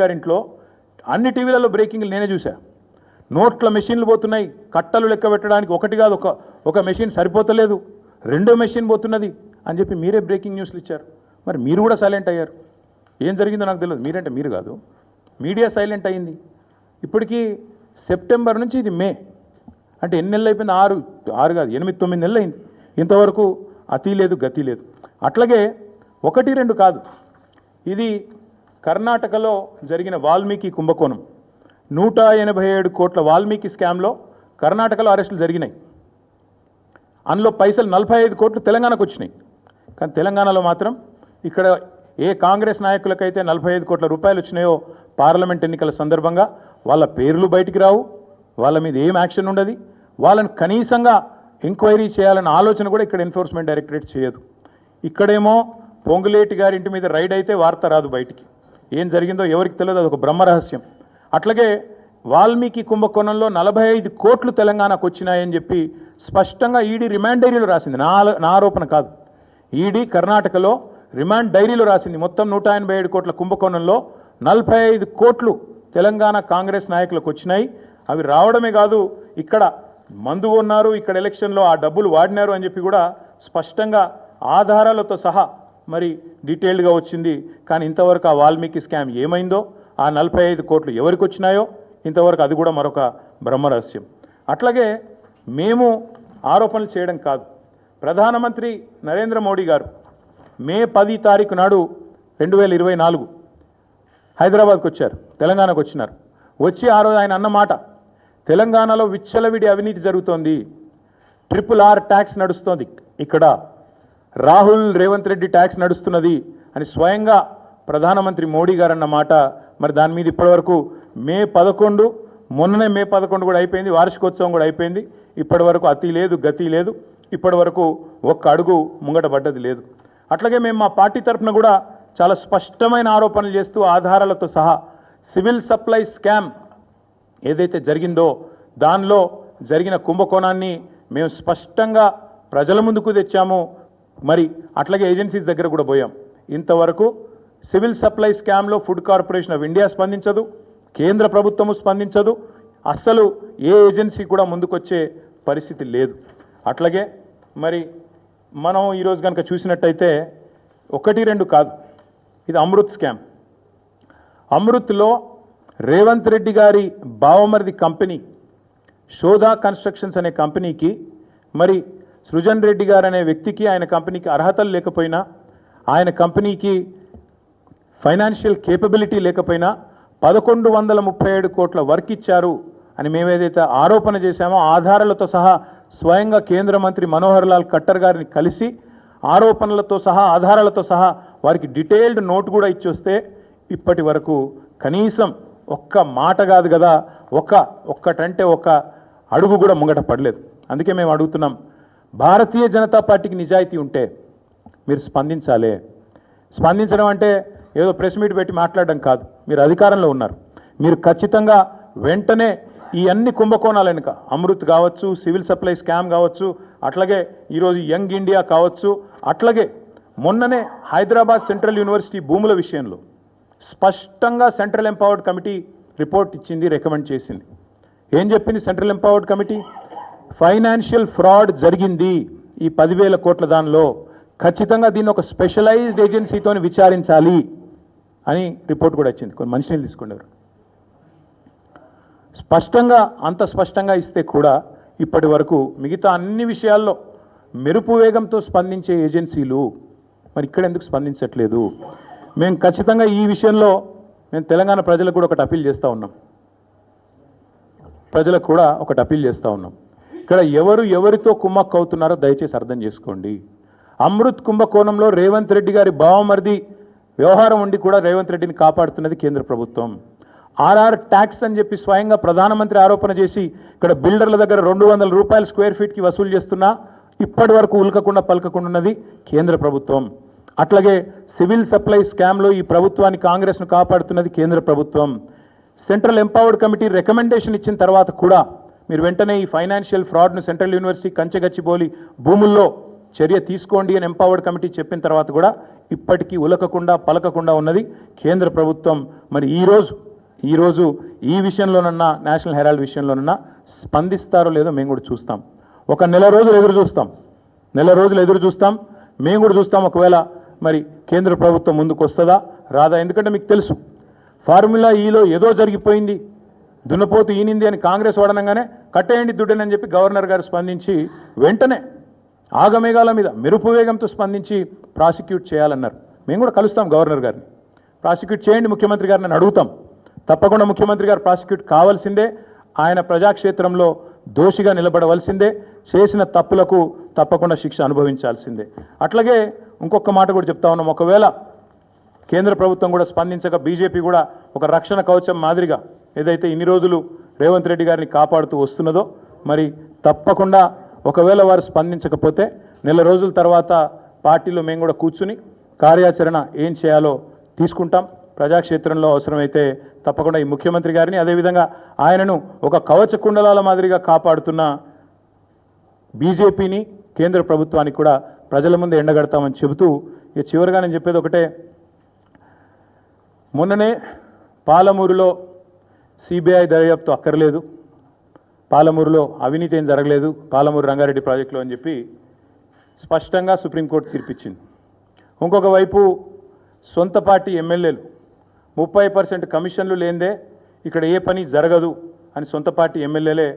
గారింట్లో అన్ని టీవీలలో బ్రేకింగ్లు నేనే చూసా నోట్ల మెషిన్లు పోతున్నాయి. కట్టలు లెక్క పెట్టడానికి ఒకటి కాదు ఒక ఒక మెషిన్ సరిపోతలేదు. రెండో మెషిన్ పోతున్నది అని చెప్పి మీరే బ్రేకింగ్ న్యూస్లు ఇచ్చారు. మరి మీరు కూడా సైలెంట్ అయ్యారు. ఏం జరిగిందో నాకు తెలియదు. మీరంటే మీరు కాదు. మీడియా సైలెంట్ అయింది. ఇప్పటికీ సెప్టెంబర్ నుంచి ఇది మే. అంటే ఎన్ని నెలలు అయిపోయింది? ఆరు ఆరు కాదు ఎనిమిది తొమ్మిది నెలలు అయింది. ఇంతవరకు అతి లేదు గతి లేదు. అట్లాగే ఒకటి రెండు కాదు. ఇది కర్ణాటకలో జరిగిన వాల్మీకి కుంభకోణం. నూట ఎనభై ఏడు కోట్ల వాల్మీకి స్కామ్లో కర్ణాటకలో అరెస్టులు జరిగినాయి. అందులో పైసలు నలభై ఐదు కోట్లు తెలంగాణకు వచ్చినాయి. కానీ తెలంగాణలో మాత్రం ఇక్కడ ఏ కాంగ్రెస్ నాయకులకైతే నలభై ఐదు కోట్ల రూపాయలు వచ్చినాయో పార్లమెంట్ ఎన్నికల సందర్భంగా వాళ్ళ పేర్లు బయటికి రావు. వాళ్ళ మీద ఏం యాక్షన్ ఉండదు. వాళ్ళని కనీసంగా ఎంక్వైరీ చేయాలన్న ఆలోచన కూడా ఇక్కడ ఎన్ఫోర్స్మెంట్ డైరెక్టరేట్ చేయదు. ఇక్కడేమో పొంగులేటి గారి ఇంటి మీద రైడ్ అయితే వార్త రాదు బయటికి. ఏం జరిగిందో ఎవరికి తెలియదు అదొక బ్రహ్మరహస్యం అట్లాగే వాల్మీకి కుంభకోణంలో నలభై ఐదు కోట్లు తెలంగాణకు వచ్చినాయని చెప్పి స్పష్టంగా ఈడీ రిమాండ్ డైరీలో రాసింది. నా నా ఆరోపణ కాదు. ఈడీ కర్ణాటకలో రిమాండ్ డైరీలో రాసింది. మొత్తం నూట ఎనభై ఏడు కోట్ల కుంభకోణంలో నలభై ఐదు కోట్లు తెలంగాణ కాంగ్రెస్ నాయకులకు వచ్చినాయి. అవి రావడమే కాదు ఇక్కడ మందు ఉన్నారు ఇక్కడ ఎలక్షన్లో ఆ డబ్బులు వాడినారు అని చెప్పి కూడా స్పష్టంగా ఆధారాలతో సహా మరి డీటెయిల్డ్గా వచ్చింది. కానీ ఇంతవరకు ఆ వాల్మీకి స్కామ్ ఏమైందో ఆ నలభై ఐదు కోట్లు ఎవరికి వచ్చినాయో ఇంతవరకు అది కూడా మరొక బ్రహ్మరహస్యం అట్లాగే మేము ఆరోపణలు చేయడం కాదు. ప్రధానమంత్రి నరేంద్ర మోడీ గారు మే పది తారీఖు నాడు రెండు వేల ఇరవై నాలుగు హైదరాబాద్కు వచ్చారు తెలంగాణకు వచ్చినారు. వచ్చి ఆ రోజు ఆయన అన్నమాట తెలంగాణలో విచ్చలవిడి అవినీతి జరుగుతోంది. ట్రిపుల్ ఆర్ ట్యాక్స్ నడుస్తోంది ఇక్కడ. రాహుల్ రేవంత్ రెడ్డి ట్యాక్స్ నడుస్తున్నది అని స్వయంగా ప్రధానమంత్రి మోడీ గారు అన్నమాట మరి దాని మీద ఇప్పటివరకు మే పదకొండు మొన్ననే మే పదకొండు కూడా అయిపోయింది వార్షికోత్సవం కూడా అయిపోయింది. ఇప్పటి వరకు అతి లేదు గతి లేదు. ఇప్పటి వరకు ఒక్క అడుగు ముంగట పడ్డది లేదు. అట్లాగే మేము మా పార్టీ తరఫున కూడా చాలా స్పష్టమైన ఆరోపణలు చేస్తూ ఆధారాలతో సహా సివిల్ సప్లై స్కామ్ ఏదైతే జరిగిందో దానిలో జరిగిన కుంభకోణాన్ని మేము స్పష్టంగా ప్రజల ముందుకు తెచ్చాము. మరి అట్లాగే ఏజెన్సీస్ దగ్గర కూడా పోయాం. ఇంతవరకు సివిల్ సప్లై స్కామ్లో ఫుడ్ కార్పొరేషన్ ఆఫ్ ఇండియా స్పందించదు కేంద్ర ప్రభుత్వము స్పందించదు అస్సలు ఏ ఏజెన్సీ కూడా ముందుకొచ్చే పరిస్థితి లేదు. అట్లాగే మరి మనం ఈరోజు కనుక చూసినట్టయితే ఒకటి రెండు కాదు ఇది అమృత్ స్కామ్. అమృత్లో రేవంత్ రెడ్డి గారి బావమరిది కంపెనీ శోధా కన్స్ట్రక్షన్స్ అనే కంపెనీకి మరి సృజన్ రెడ్డి గారు అనే వ్యక్తికి ఆయన కంపెనీకి అర్హతలు లేకపోయినా ఆయన కంపెనీకి ఫైనాన్షియల్ కేపబిలిటీ లేకపోయినా పదకొండు వందల ముప్పై ఏడు కోట్ల వర్క్ ఇచ్చారు అని మేమేదైతే ఆరోపణ చేశామో ఆధారాలతో సహా స్వయంగా కేంద్ర మంత్రి మనోహర్ లాల్ ఖట్టర్ గారిని కలిసి ఆరోపణలతో సహా ఆధారాలతో సహా వారికి డీటెయిల్డ్ నోట్ కూడా ఇచ్చొస్తే ఇప్పటి వరకు కనీసం ఒక్క మాట కాదు కదా ఒక్క ఒక్కటంటే ఒక్క అడుగు కూడా ముంగట పడలేదు. అందుకే మేము అడుగుతున్నాం భారతీయ జనతా పార్టీకి నిజాయితీ ఉంటే మీరు స్పందించాలి. స్పందించడం అంటే ఏదో ప్రెస్ మీట్ పెట్టి మాట్లాడడం కాదు. మీరు అధికారంలో ఉన్నారు. మీరు ఖచ్చితంగా వెంటనే ఈ అన్ని కుంభకోణాలు వెనుక అమృత్ కావచ్చు సివిల్ సప్లై స్కామ్ కావచ్చు అట్లాగే ఈరోజు యంగ్ ఇండియా కావచ్చు అట్లాగే మొన్ననే హైదరాబాద్ సెంట్రల్ యూనివర్సిటీ భూముల విషయంలో స్పష్టంగా సెంట్రల్ ఎంపవర్డ్ కమిటీ రిపోర్ట్ ఇచ్చింది రికమెండ్ చేసింది. ఏం చెప్పింది central empowered committee? Financial fraud జరిగింది. ఈ పదివేల కోట్ల దానిలో ఖచ్చితంగా దీన్ని ఒక స్పెషలైజ్డ్ ఏజెన్సీతో విచారించాలి అని రిపోర్ట్ కూడా వచ్చింది. కొన్ని మంచినీళ్ళు తీసుకున్నారు. స్పష్టంగా అంత స్పష్టంగా ఇస్తే కూడా ఇప్పటి వరకు మిగతా అన్ని విషయాల్లో మెరుపు వేగంతో స్పందించే ఏజెన్సీలు మరి ఇక్కడ ఎందుకు స్పందించట్లేదు? మేము ఖచ్చితంగా ఈ విషయంలో మేము తెలంగాణ ప్రజలకు కూడా ఒకటి అప్పీల్ చేస్తూ ఉన్నాం. ప్రజలకు కూడా ఒకటి అప్పీల్ చేస్తూ ఉన్నాం. ఇక్కడ ఎవరు ఎవరితో కుమ్మక్కు అవుతున్నారో దయచేసి అర్థం చేసుకోండి. అమృత్ కుంభకోణంలో రేవంత్ రెడ్డి గారి బావమరిది వ్యవహారం ఉండి కూడా రేవంత్ రెడ్డిని కాపాడుతున్నది కేంద్ర ప్రభుత్వం. ఆర్ఆర్ ట్యాక్స్ అని చెప్పి స్వయంగా ప్రధానమంత్రి ఆరోపణ చేసి ఇక్కడ బిల్డర్ల దగ్గర రెండు వందల రూపాయల స్క్వేర్ ఫీట్కి వసూలు చేస్తున్నా ఇప్పటి వరకు ఉల్కకుండా పలకకుండా ఉన్నది కేంద్ర ప్రభుత్వం. అట్లాగే సివిల్ సప్లై స్కామ్లో ఈ ప్రభుత్వాన్ని కాంగ్రెస్ను కాపాడుతున్నది కేంద్ర ప్రభుత్వం. సెంట్రల్ ఎంపవర్డ్ కమిటీ రికమెండేషన్ ఇచ్చిన తర్వాత కూడా మీరు వెంటనే ఈ ఫైనాన్షియల్ ఫ్రాడ్ను సెంట్రల్ యూనివర్సిటీ కంచెగచ్చిబోలి భూముల్లో చర్య తీసుకోండి అని ఎంపవర్డ్ కమిటీ చెప్పిన తర్వాత కూడా ఇప్పటికీ ఉలకకుండా పలకకుండా ఉన్నది కేంద్ర ప్రభుత్వం. మరి ఈరోజు ఈరోజు ఈ విషయంలోనన్నా నేషనల్ హెరాల్డ్ విషయంలోనన్నా స్పందిస్తారో లేదో మేము కూడా చూస్తాం. ఒక నెల రోజులు ఎదురు చూస్తాం. నెల రోజులు ఎదురు చూస్తాం. మేము కూడా చూస్తాం ఒకవేళ మరి కేంద్ర ప్రభుత్వం ముందుకు వస్తుందా రాదా? ఎందుకంటే మీకు తెలుసు ఫార్ములా ఈలో ఏదో జరిగిపోయింది దున్నపోతు ఈనింది అని కాంగ్రెస్ వాడనంగానే కట్టేయండి దుడ్డనని చెప్పి గవర్నర్ గారు స్పందించి వెంటనే ఆగమేఘాల మీద మెరుపు వేగంతో స్పందించి ప్రాసిక్యూట్ చేయాలన్నారు. మేము కూడా కలుస్తాం గవర్నర్ గారిని. ప్రాసిక్యూట్ చేయండి ముఖ్యమంత్రి గారిని అడుగుతాం. తప్పకుండా ముఖ్యమంత్రి గారు ప్రాసిక్యూట్ కావాల్సిందే. ఆయన ప్రజాక్షేత్రంలో దోషిగా నిలబడవలసిందే. చేసిన తప్పులకు తప్పకుండా శిక్ష అనుభవించాల్సిందే. అట్లాగే ఇంకొక మాట కూడా చెప్తా ఉన్నాం. ఒకవేళ కేంద్ర ప్రభుత్వం కూడా స్పందించక బీజేపీ కూడా ఒక రక్షణ కవచం మాదిరిగా ఏదైతే ఇన్ని రోజులు రేవంత్ రెడ్డి గారిని కాపాడుతూ వస్తున్నదో మరి తప్పకుండా ఒకవేళ వారు స్పందించకపోతే నెల రోజుల తర్వాత పార్టీలో మేము కూడా కూర్చుని కార్యాచరణ ఏం చేయాలో తీసుకుంటాం. ప్రజాక్షేత్రంలో అవసరమైతే తప్పకుండా ఈ ముఖ్యమంత్రి గారిని అదేవిధంగా ఆయనను ఒక కవచ కుండలాల మాదిరిగా కాపాడుతున్న బీజేపీని కేంద్ర ప్రభుత్వానికి కూడా ప్రజల ముందు ఎండగడతామని చెబుతూ ఇక చివరిగా నేను చెప్పేది ఒకటే. మొన్ననే పాలమూరులో సిబిఐ దర్యాప్తు అక్కర్లేదు. పాలమూరులో అవినీతి ఏం జరగలేదు. పాలమూరు రంగారెడ్డి ప్రాజెక్టులో అని చెప్పి స్పష్టంగా సుప్రీంకోర్టు తీర్పిచ్చింది. ఇంకొక వైపు సొంత పార్టీ ఎమ్మెల్యేలు ముప్పై పర్సెంట్ కమిషన్లు లేనిదే ఇక్కడ ఏ పని జరగదు అని సొంత పార్టీ ఎమ్మెల్యేలే